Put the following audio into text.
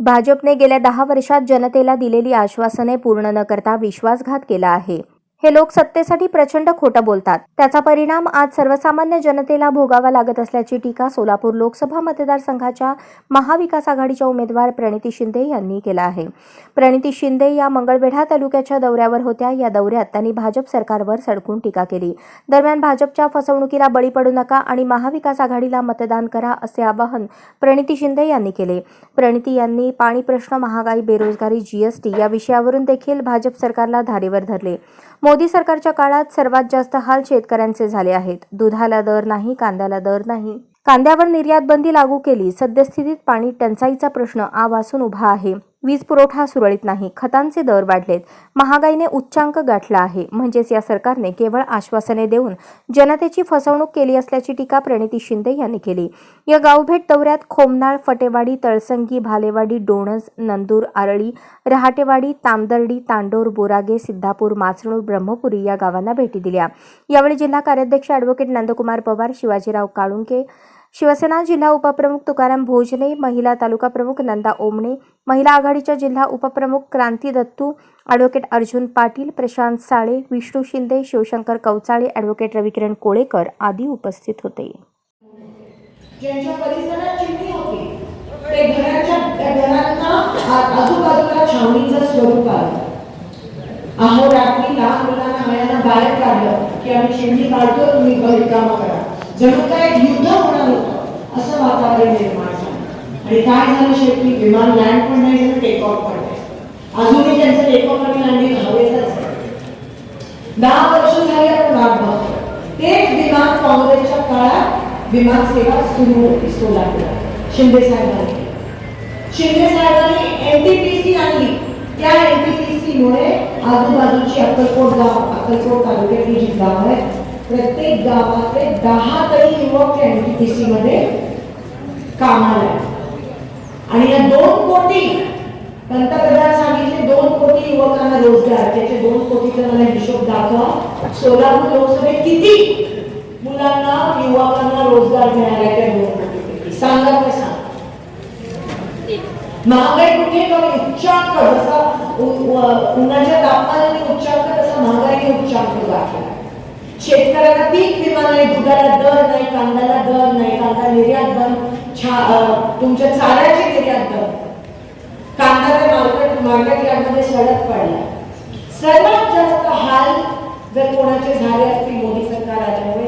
भाजपने गेल्या दहा वर्षात जनतेला दिलेली आश्वासने पूर्ण न करता विश्वासघात केला आहे. हे लोक सत्तेसाठी प्रचंड खोटं बोलतात. त्याचा परिणाम आज सर्वसामान्य जनतेला भोगावा लागत असल्याची टीका सोलापूर लोकसभा मतदारसंघाच्या महाविकास आघाडीच्या उमेदवार प्रणिती शिंदे यांनी केला आहे. प्रणिती शिंदे या मंगळवेढा तालुक्याच्या दौऱ्यावर होत्या. या दौऱ्यात त्यांनी भाजप सरकारवर सडकून टीका केली. दरम्यान भाजपच्या फसवणुकीला बळी पडू नका आणि महाविकास आघाडीला मतदान करा असे आवाहन प्रणिती शिंदे यांनी केले. प्रणिती यांनी पाणी प्रश्न महागाई बेरोजगारी जीएसटी या विषयावरून देखील भाजप सरकारला धारेवर धरले. मोदी सरकारच्या काळात सर्वात जास्त हाल शेतकऱ्यांचे झाले आहेत. दुधाला दर नाही कांद्याला दर नाही. कांद्यावर निर्यात बंदी लागू केली. सद्यस्थितीत पाणी टंचाईचा प्रश्न आवासून उभा आहे. वीज पुरवठा सुरळीत नाही खतांचे दर वाढलेत. महागाईने उच्चांक गाठला आहे. म्हणजेच या सरकारने केवळ आश्वासने देऊन जनतेची फसवणूक केली असल्याची टीका प्रणिती शिंदे यांनी केली. या गावभेट दौऱ्यात खोमनाळ फटेवाडी तळसंगी भालेवाडी डोणज नंदूर आरळी रहाटेवाडी तामदर्डी तांडोर बोरागे सिद्धापूर माचणूर ब्रह्मपुरी या गावांना भेटी दिल्या. यावेळी जिल्हा कार्याध्यक्ष ॲडव्होकेट नंदकुमार पवार शिवाजीराव काळुंके शिवसेना जिल्हा उपप्रमुख तुकाराम भोजने महिला तालुका प्रमुख नंदा ओमणे महिला आघाडीच्या जिल्हा उपप्रमुख क्रांती दत्तू ॲडव्होकेट अर्जुन पाटील प्रशांत साळे विष्णू शिंदे शिवशंकर कवचाळे ॲडव्होकेट रविकिरण कोळेकर आदी उपस्थित होते. ज्यांच्या परिसरात चिमणी होती ते घराच्या घरांना आजूबाजूला छावणीचं स्वरूप आलं अहोरात्री लहान मुलांना आळ्याला बाहेर काढलं की आम्ही शेंडी काढतो तुम्ही घरी कामं करा जणू काय युद्ध होणार होतं असं वातावरण निर्माण झालं. आणि काय झालं शेवटी? विमान लँड पण नाही झालं टेक ऑफ पण नाही. अजूनही त्यांचं टेक ऑफ आणि लँडिंग हवेतच दहा वर्ष झाली आपण वाट बघतो तेच विमान काँग्रेसच्या काळात विमान सेवा सुरू होती सोलापूर शिंदे साहेबांनी. शिंदे साहेबांनी एनटीपीसी आणली. त्या एनटीपीसी मुळे आजूबाजूची अक्कलकोट गाव अक्कलकोट तालुक्यातली जी गाव आहे प्रत्येक गावातले दहा तरी युवक एनटीपीसी मध्ये कामाला आणि या दोन कोटी पंतप्रधान सांगितले दोन कोटी युवकांना रोजगार त्याचे दोन कोटीचा मला हिशोब दाखवा. सोलापूर लोकसभेत किती मुलांना युवकांना रोजगार मिळाला त्या दोन सांगा ते सांगा? महागाई कुठे कमी? उच्चांक जसा उन्हाच्या तापमानाने उच्चांक तसा महागाईने उच्चांक दाखला शेतकऱ्यांना पीक विमा नाही दुधाला दर नाही कांद्याला दर नाही कांदा निर्यात बंद तुमच्या चाऱ्याची निर्यात बंद कांद्याच्या मार्केट मार्केट यामध्ये सडक पडला. सर्वात जास्त हाल जर कोणाचे झाले असतील मोदी सरकार आल्यामुळे